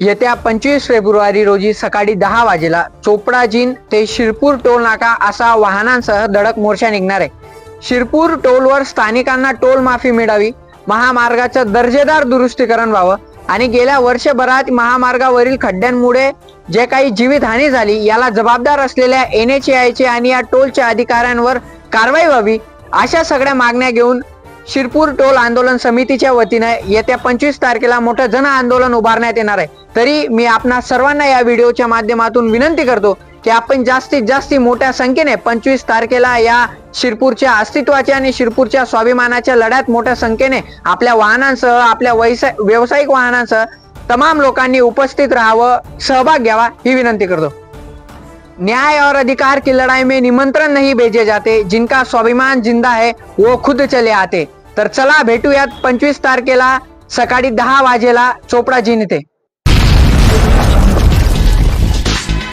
येत्या पंचवीस फेब्रुवारी रोजी सकाळी दहा वाजेला चोपडाजीन ते शिरपूर टोल नाका असा वाहनांसह धडक मोर्चा निघणार आहे. शिरपूर टोलवर स्थानिकांना टोल माफी मिळावी महामार्गाचं दर्जेदार दुरुस्तीकरण व्हावं आणि गेल्या वर्षभरात महामार्गावरील खड्ड्यांमुळे जे काही जीवितहानी झाली याला जबाबदार असलेल्या एन एच आयचे आणि या टोलच्या अधिकाऱ्यांवर कारवाई व्हावी अशा सगळ्या मागण्या घेऊन शिरपूर टोल आंदोलन समितीच्या वतीने येत्या पंचवीस तारखेला मोठं जन आंदोलन उभारण्यात येणार आहे. तरी मी आपणा सर्वांना या व्हिडिओच्या माध्यमातून विनंती करतो की आपण जास्तीत जास्त मोठ्या संख्येने पंचवीस तारखेला या शिरपूरच्या अस्तित्वाच्या आणि शिरपूरच्या स्वाभिमानाच्या लढ्यात मोठ्या संख्येने आपल्या वाहनांसह आपल्या वैसा व्यावसायिक वाहनांसह तमाम लोकांनी उपस्थित राहावं सहभाग घ्यावा ही विनंती करतो. न्याय और अधिकार की लड़ाई में निमंत्रण नहीं भेजे जाते जिनका स्वाभिमान जिंदा है वो खुद चले आते. तर चला भेटूयात पंचवीस तारखेला सकाळी दहा वाजेला चोपडा जिनिते